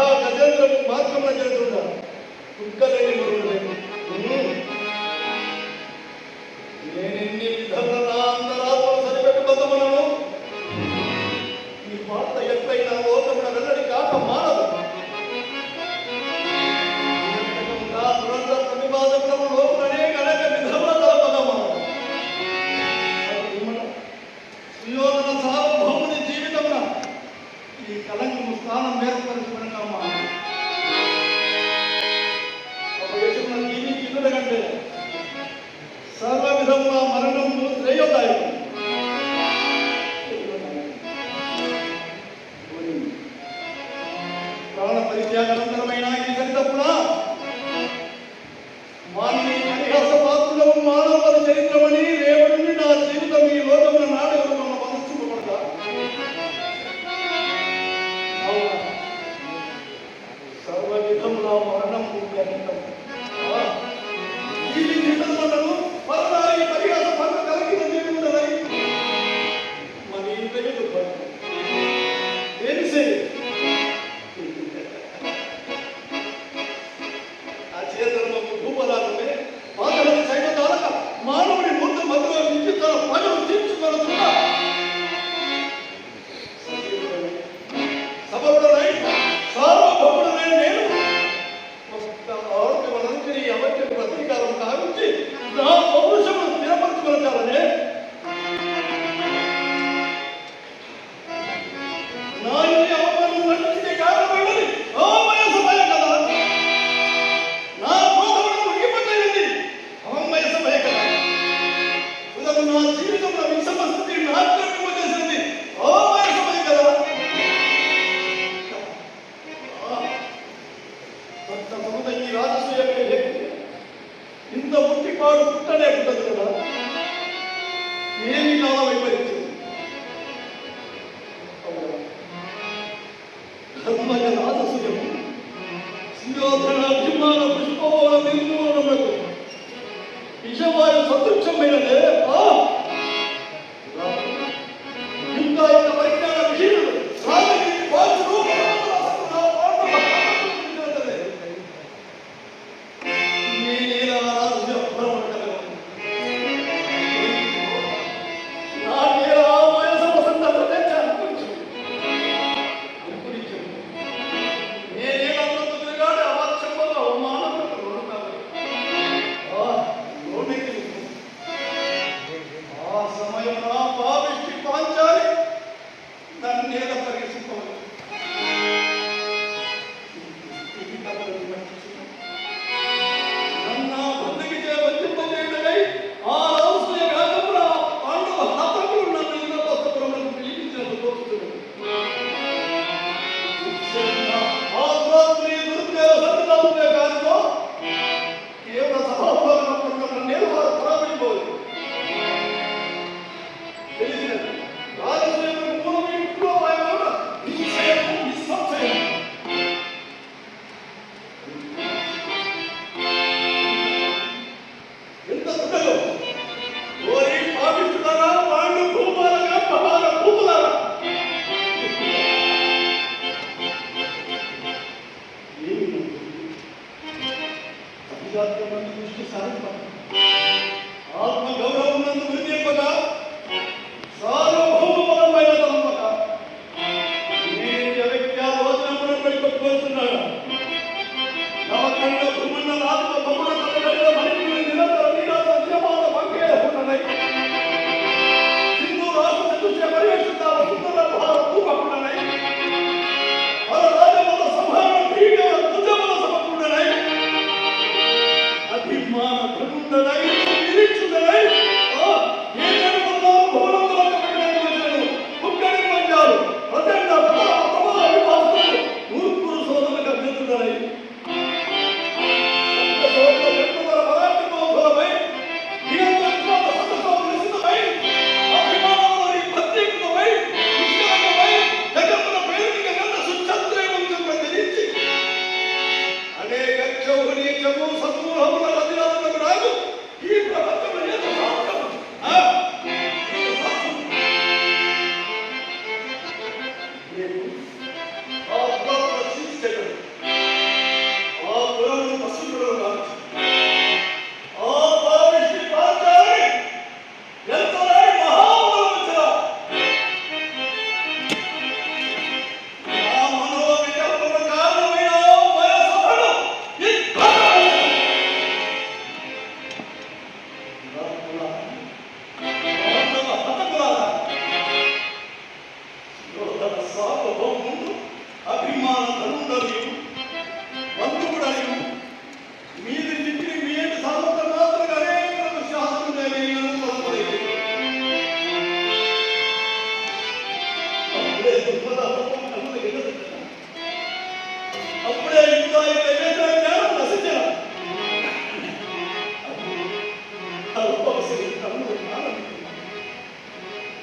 మహా గజేంద్రము మాత్రమే చేస్తున్నారు కుక్కలేని గురువులేము Insya Allah kita melawan orang yang kilometre ಆಗ್ತದೆ ગુજરાત ગવર્મેન્ટ મિનિસ્ટર સાહેબ આપનું ગૌરવ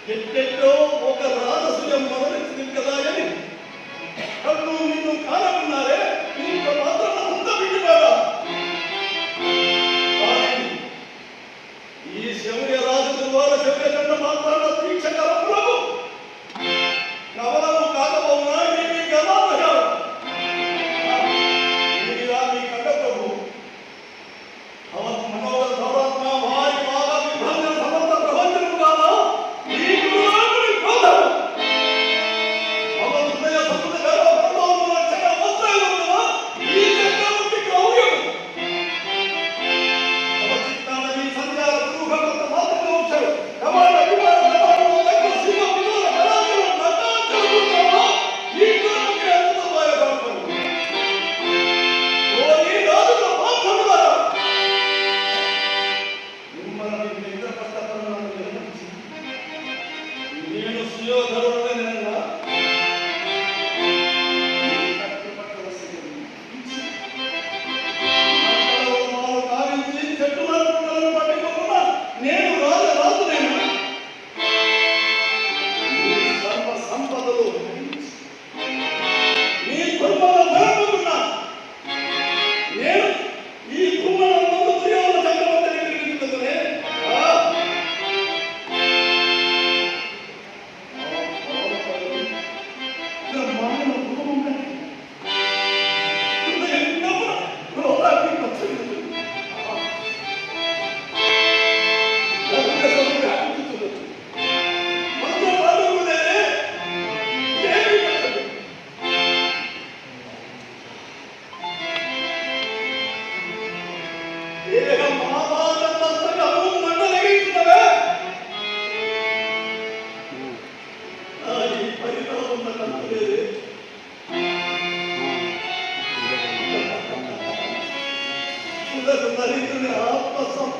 ఎట్టెట్టో ఒక రాజసుయం మొదలెట్టింది కదా అని కన్ను minha alma, salve.